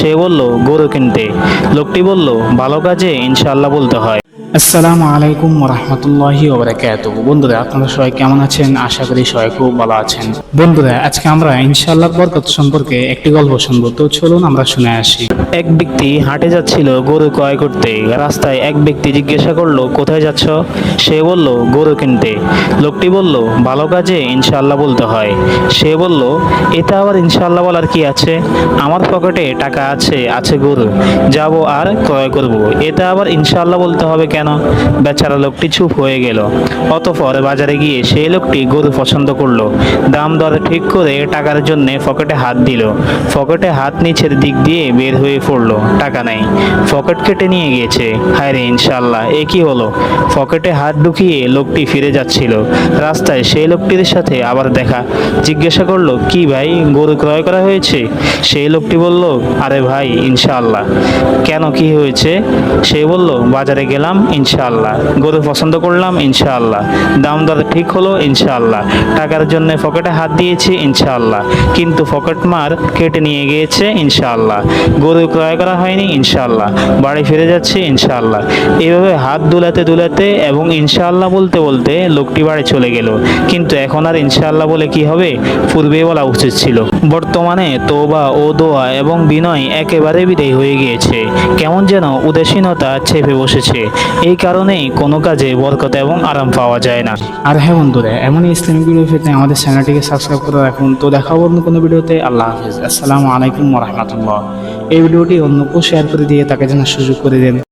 সে বলল গরু কিনতে। লোকটি বলল ভালো কাজে ইনশাআল্লাহ বলতে হয়। আসসালামু আলাইকুম রহমতুল্লাহি ওবরাকাত বন্ধুরা, আপনারা সবাই কেমন আছেন? আশা করি সবাই খুব ভালো আছেন। বন্ধুরা, আজকে আমরা ইনশাআল্লাহ বরকত সম্পর্কে একটি গল্প শুনব। তো চলুন আমরা শুনে আসি। এক ব্যক্তি হাটে যাচ্ছিল গরু ক্রয় করতে। রাস্তায় এক ব্যক্তি জিজ্ঞাসা করল, কোথায় যাচ্ছ? সে বলল, গরু কিনতে। লোকটি বলল, ভালো কাজে ইনশাআল্লাহ বলতে হয়। সে বলল, এটা আবার ইনশাআল্লাহ বলার কি আছে? আমার পকেটে টাকা আছে আছে গরু। যাব আর ক্রয় করব। এটা আবার ইনশাআল্লাহ বলতে হবে কেন? বেচারা লোকটি চুপ হয়ে গেল। অতঃপর বাজারে গিয়ে সেই লোকটি গরু পছন্দ করল। দাম দর ঠিক করে টাকার জন্য পকেটে হাত দিল। পকেটে হাত নিচের দিক দিয়ে বের হয়ে পড়ল। টাকা নাই। পকেট কেটে নিয়ে গিয়েছে হায় রে ইনশাল্লাহ এ কি হলো? পকেটে হাত ঢুকিয়ে লোকটি ফিরে যাচ্ছিল। রাস্তায় সেই লোকটির সাথে আবার দেখা। জিজ্ঞাসা করল, কি ভাই, গরু ক্রয় করা হয়েছে? সেই লোকটি বলল, আরে ভাই, ইনশাআল্লাহ। কেন, কি হয়েছে? সে বলল, বাজারে গেলাম ইনশাআল্লাহ। গরু পছন্দ করলাম, ইনশাআল্লাহ। দাম দর ঠিক হলো, ইনশাআল্লাহ। টাকার জন্য পকেটে হাত দিয়েছি, ইনশাআল্লাহ। কিন্তু পকেট মার কেটে নিয়ে গিয়েছে, ইনশাআল্লাহ। গরু ক্রয় করা হয়নি, ইনশাআল্লাহ। বাড়ি ফিরে যাচ্ছি, ইনশাআল্লাহ। এভাবে হাত দুলাতে দুলাতে এবং ইনশাআল্লাহ বলতে বলতে লোকটি বাড়ি চলে গেল। কিন্তু এখন আর ইনশাআল্লাহ বলে কি হবে? পূর্বেই বলা উচিত ছিল। বর্তমানে তোবা ও দোয়া এবং বিনয় একেবারে বিদায় হয়ে গিয়েছে। কেমন যেন উদাসীনতা চেপে বসেছে। এই কারণেই কোনো কাজে বরকত এবং আরাম পাওয়া যায় না। আর হ্যাঁ বন্ধুরা, এমনই ইসলামিক ভিডিও পেতে আমাদের চ্যানেলটিকে সাবস্ক্রাইব করে রাখুন। তো দেখা অন্য কোনো ভিডিওতে আল্লাহ হাফিজ। আসসালামু আলাইকুম রহমতুল্লাহ। এই ভিডিওটি অন্যকেও শেয়ার করে দিয়ে তাকে যেন সুযোগ করে দেন।